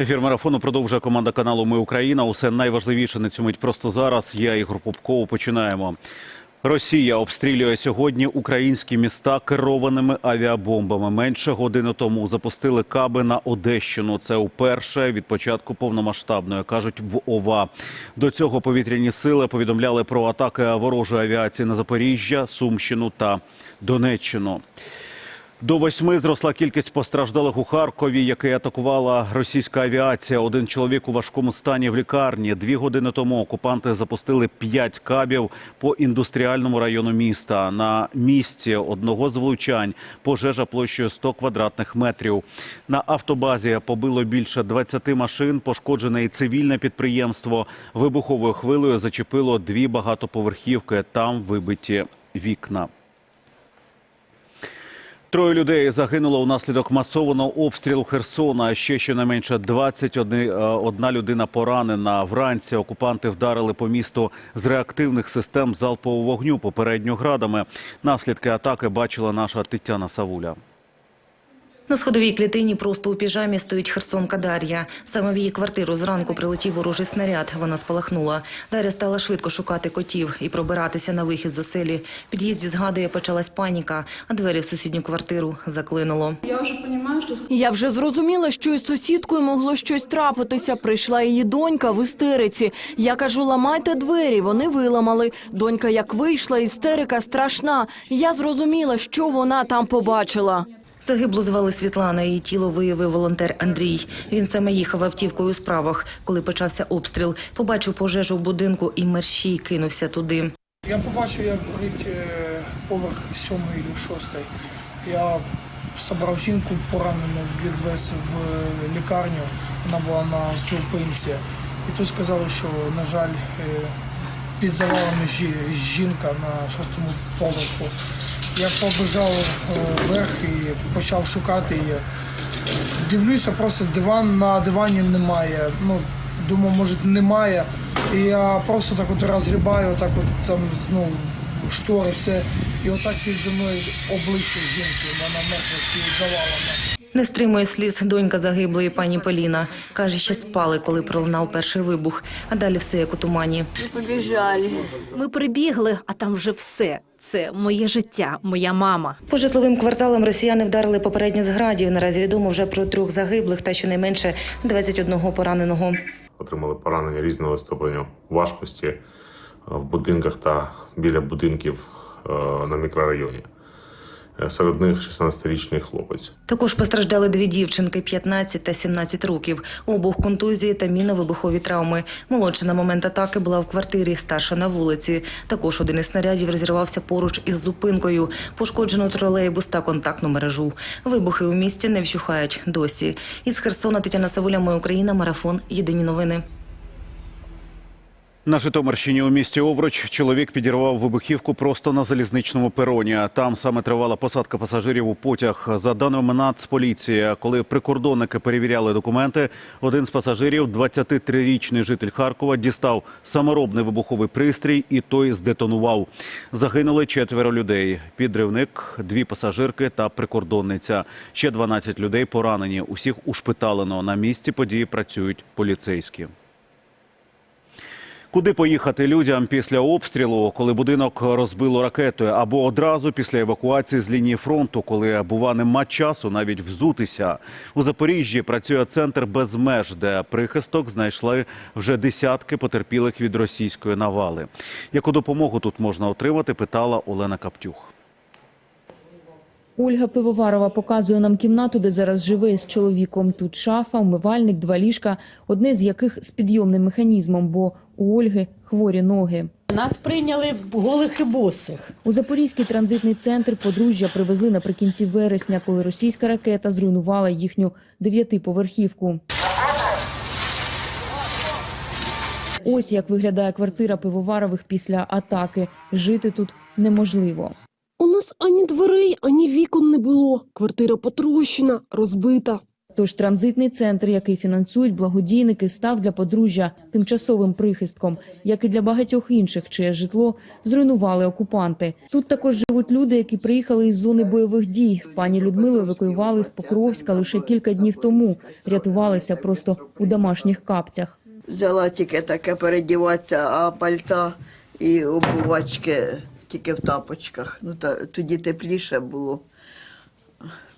Ефір марафону продовжує команда каналу Ми Україна. Усе найважливіше на цю мить просто зараз. Я Ігор Попков. Починаємо. Росія обстрілює сьогодні українські міста керованими авіабомбами. Менше години тому запустили каби на Одещину. Це уперше від початку повномасштабної кажуть в ОВА. До цього повітряні сили повідомляли про атаки ворожої авіації на Запоріжжя, Сумщину та Донеччину. До восьми зросла кількість постраждалих у Харкові, який атакувала російська авіація. Один чоловік у важкому стані в лікарні. Дві години тому окупанти запустили п'ять кабів по індустріальному району міста. На місці одного з влучань пожежа площею 100 квадратних метрів. На автобазі побило більше 20 машин. Пошкоджене і цивільне підприємство. Вибуховою хвилею зачепило дві багатоповерхівки. Там вибиті вікна. Троє людей загинуло унаслідок масованого обстрілу Херсона. Ще щонайменше 21 е, одна людина поранена. Вранці окупанти вдарили по місту з реактивних систем залпового вогню попередньо градами. Наслідки атаки бачила наша Тетяна Савуля. На сходовій клітині просто у піжамі стоїть Херсонка Дар'я. Саме в її квартиру зранку прилетів ворожий снаряд. Вона спалахнула. Дар'я стала швидко шукати котів і пробиратися на вихід з оселі. В під'їзді згадує, почалась паніка, а двері в сусідню квартиру заклинуло. Я вже розумію, що Я вже зрозуміла, що із сусідкою могло щось трапитися. Прийшла її донька в істериці. Я кажу, ламайте двері. Вони виламали. Донька як вийшла, істерика страшна. Я зрозуміла, що вона там побачила. Загиблу звали Світлана. Її тіло виявив волонтер Андрій. Він саме їхав автівкою у справах, коли почався обстріл. Побачив пожежу в будинку і мерщій кинувся туди. Я побачив, як горить е, поверх сьомий або шостий. Я забрав жінку поранену, відвез в лікарню. Вона була на зупинці. І тут сказали, що, на жаль, е, під завалами жі- жінка на шостому поверху. Я побежав е, вверх і почав шукати її. Дивлюся, просто диван на дивані немає. Ну, думаю, може немає. І я просто так от розгрібаю, так от там, ну, штори це. І отак підо мною обличчя жінки, вона мертва завалами. Не стримує сліз донька загиблої пані Поліна. Каже, ще спали, коли пролунав перший вибух, а далі все як у тумані. Ми Побіжали. Ми прибігли, а там вже все. Це моє життя, моя мама. По житловим кварталам росіяни вдарили попередні зградів. Наразі відомо вже про трьох загиблих та щонайменше 21 пораненого. отримали поранення різного ступеню важкості е, в будинках та біля будинків е, на мікрорайоні. Е, Серед них 16-річний хлопець. Також постраждали дві дівчинки 15 та 17 років. Обох контузії та мінно-вибухові травми. Молодша на момент атаки була в квартирі, старша на вулиці. Також один із снарядів розірвався поруч із зупинкою. Пошкоджено тролейбус та контактну мережу. Вибухи у місті не вщухають досі. Із Херсона Тетяна Савуля, Моя Україна, марафон. Єдині новини. На Житомирщині у місті Овруч чоловік підірвав вибухівку просто на залізничному пероні. Там саме тривала посадка пасажирів у потяг. За даними Нацполіції, коли прикордонники перевіряли документи, один з пасажирів, 23-річний житель Харкова, дістав саморобний вибуховий пристрій і той здетонував. Загинули четверо людей. Підривник, дві пасажирки та прикордонниця. Ще 12 людей поранені. Усіх ушпиталено. На місці події працюють поліцейські. Куди поїхати людям після обстрілу, коли будинок розбило ракетою, або одразу після евакуації з лінії фронту, коли бува нема часу навіть взутися у Запоріжжі. Працює центр без меж, де прихисток знайшли вже десятки потерпілих від російської навали. Яку допомогу тут можна отримати? Питала Олена Каптюх. Ольга Пивоварова показує нам кімнату, де зараз живе із чоловіком. Тут шафа, умивальник, два ліжка, одне з яких з підйомним механізмом, бо у Ольги хворі ноги. Нас прийняли голих і босих. У Запорізький транзитний центр подружжя привезли наприкінці вересня, коли російська ракета зруйнувала їхню дев'ятиповерхівку. Ось як виглядає квартира Пивоварових після атаки. Жити тут неможливо. У нас ані дверей, ані вікон не було. Квартира потрощена, розбита. Тож транзитний центр, який фінансують благодійники, став для подружжя тимчасовим прихистком, як і для багатьох інших, чиє житло зруйнували окупанти. Тут також живуть люди, які приїхали із зони бойових дій. Пані Людмилу евакуювали з Покровська лише кілька днів тому. Рятувалися просто у домашніх капцях. Взяла тільки таке передіватися, а пальта і обувачки тільки в тапочках. Ну, та, тоді тепліше було.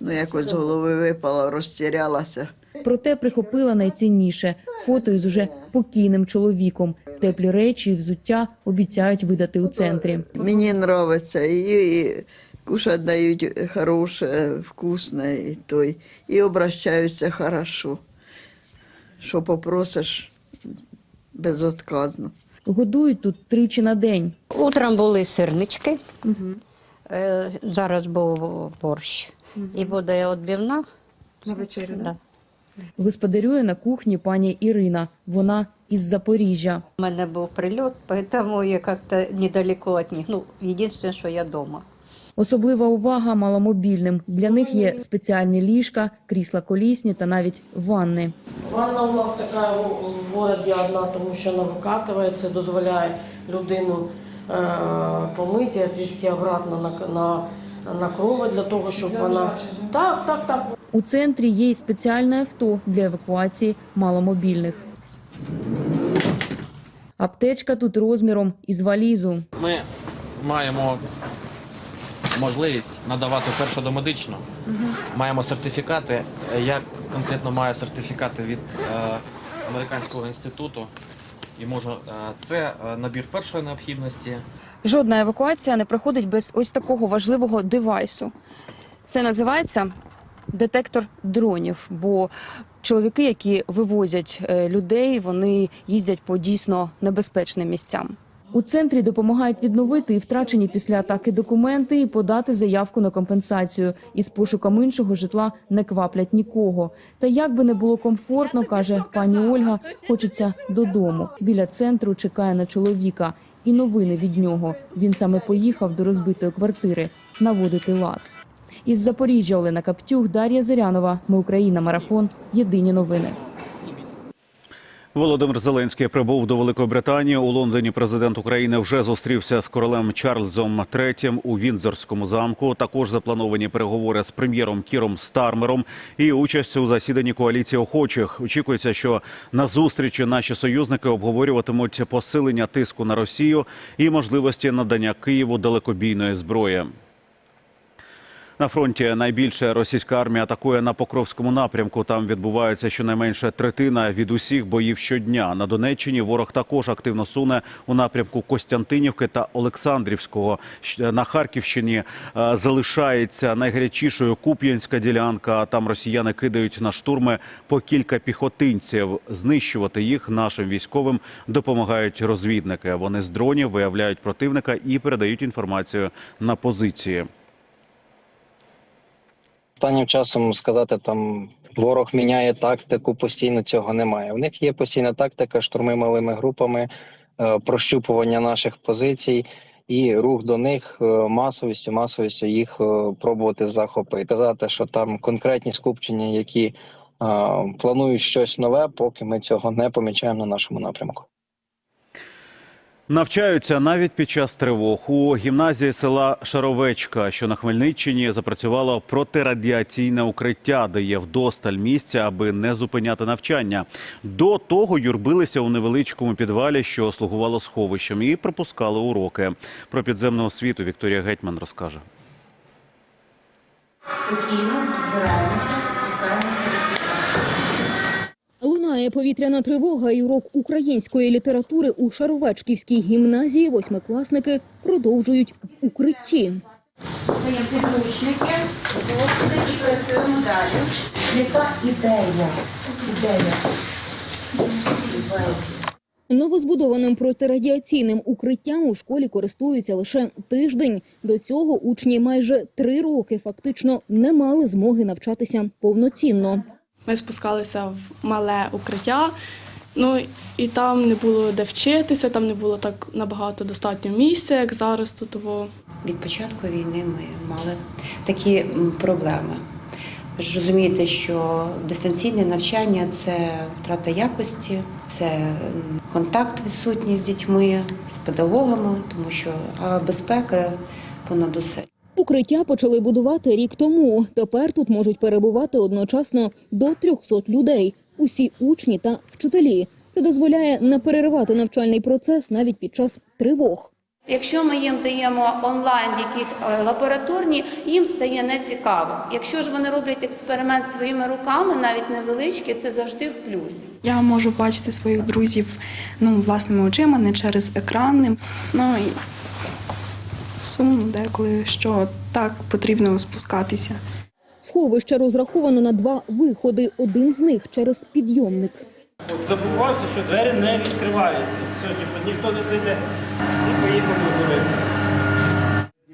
Ну, якось з голови випала, розтірялася. Проте прихопила найцінніше фото із уже покійним чоловіком. Теплі речі і взуття обіцяють видати у центрі. Мені подобається, і, і кушать дають хороше, вкусне, і, той, і обращаються хорошо. Що попросиш, безотказно. Годують тут тричі на день. Утром були сирнички, е, зараз був борщ. І буде відбивна. На вечерю, да. Господарює на кухні пані Ірина. Вона із Запоріжжя. У мене був прильот, тому я як-то недалеко від них. Ну, єдине, що я вдома. Особлива увага маломобільним. Для них є спеціальні ліжка, крісла колісні та навіть ванни. Ванна у нас така в городі одна, тому що вона викатується, дозволяє людину е, помити, відвести обратно на, на, на крови для того, щоб вона. Так, так, так. У центрі є й спеціальне авто для евакуації маломобільних. Аптечка тут розміром із валізу. Ми маємо можливість надавати першу домедичну. Маємо сертифікати. Я конкретно маю сертифікати від е, американського інституту. І можу е, це е, набір першої необхідності. Жодна евакуація не проходить без ось такого важливого девайсу. Це називається детектор дронів. Бо чоловіки, які вивозять е, людей, вони їздять по дійсно небезпечним місцям. У центрі допомагають відновити і втрачені після атаки документи і подати заявку на компенсацію. Із пошуком іншого житла не кваплять нікого. Та як би не було комфортно, каже пані Ольга, хочеться додому. Біля центру чекає на чоловіка. І новини від нього. Він саме поїхав до розбитої квартири наводити лад. Із Запоріжжя Олена Каптюх, Дар'я Зирянова. Ми Україна. Марафон. Єдині новини. Володимир Зеленський прибув до Великої Британії. У Лондоні президент України вже зустрівся з королем Чарльзом III у Віндзорському замку. Також заплановані переговори з прем'єром Кіром Стармером і участь у засіданні коаліції охочих. Очікується, що на зустрічі наші союзники обговорюватимуть посилення тиску на Росію і можливості надання Києву далекобійної зброї. На фронті найбільше російська армія атакує на Покровському напрямку. Там відбувається щонайменше третина від усіх боїв щодня. На Донеччині ворог також активно суне у напрямку Костянтинівки та Олександрівського. На Харківщині е, залишається найгарячішою Куп'янська ділянка. Там росіяни кидають на штурми по кілька піхотинців. Знищувати їх нашим військовим допомагають розвідники. Вони з дронів виявляють противника і передають інформацію на позиції. Останнім часом сказати там ворог міняє тактику, постійно цього немає. В них є постійна тактика, штурми малими групами, е, прощупування наших позицій і рух до них е, масовістю, масовістю їх е, пробувати захопити. Казати, що там конкретні скупчення, які планують щось нове, поки ми цього не помічаємо на нашому напрямку. Навчаються навіть під час тривог. У гімназії села Шаровечка, що на Хмельниччині, запрацювало протирадіаційне укриття, де є вдосталь місця, аби не зупиняти навчання. До того юрбилися у невеличкому підвалі, що слугувало сховищем, і пропускали уроки. Про підземну освіту Вікторія Гетьман розкаже. Спокійно Лунає повітряна тривога і урок української літератури у Шаровечківській гімназії. Восьмикласники продовжують в укритті. Свої підручники, і працюємо далі. Яка ідея? Ідея. Новозбудованим протирадіаційним укриттям у школі користуються лише тиждень. До цього учні майже три роки фактично не мали змоги навчатися повноцінно. Ми спускалися в мале укриття, ну і там не було де вчитися, там не було так набагато достатньо місця, як зараз тут. Від початку війни ми мали такі проблеми. Ви ж розумієте, що дистанційне навчання це втрата якості, це контакт відсутній з дітьми, з педагогами, тому що безпека понад усе. Укриття почали будувати рік тому. Тепер тут можуть перебувати одночасно до 300 людей, усі учні та вчителі. Це дозволяє не переривати навчальний процес навіть під час тривог. Якщо ми їм даємо онлайн якісь е, лабораторні, їм стає нецікаво. Якщо ж вони роблять експеримент своїми руками, навіть невеличкий, це завжди в плюс. Я можу бачити своїх друзів ну, власними очима, не через екрани. Ну сумно деколи, що так потрібно спускатися. Сховище розраховано на два виходи. Один з них через підйомник. От забувався, що двері не відкриваються. Сьогодні ніхто не зайде і поїхав до.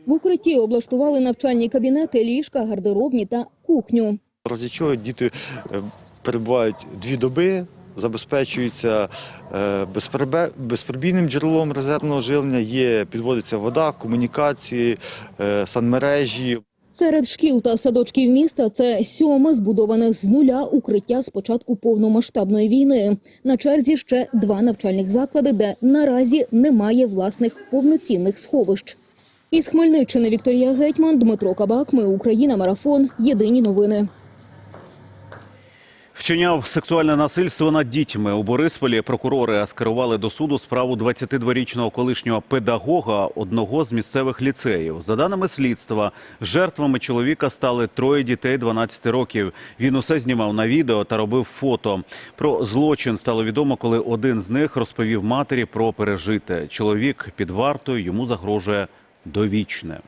В укритті облаштували навчальні кабінети, ліжка, гардеробні та кухню. Разі чого діти е, перебувають дві доби, забезпечуються е, безперебійним джерелом резервного живлення, є, підводиться вода, комунікації, е, санмережі. Серед шкіл та садочків міста це сьоме збудоване з нуля укриття з початку повномасштабної війни. На черзі ще два навчальних заклади, де наразі немає власних повноцінних сховищ. Із Хмельниччини Вікторія Гетьман, Дмитро Кабак. Ми Україна. Марафон. Єдині новини. Вчиняв сексуальне насильство над дітьми. У Борисполі прокурори скерували до суду справу 22-річного колишнього педагога одного з місцевих ліцеїв. За даними слідства, жертвами чоловіка стали троє дітей 12 років. Він усе знімав на відео та робив фото. Про злочин стало відомо, коли один з них розповів матері про пережите. Чоловік під вартою йому загрожує довічне.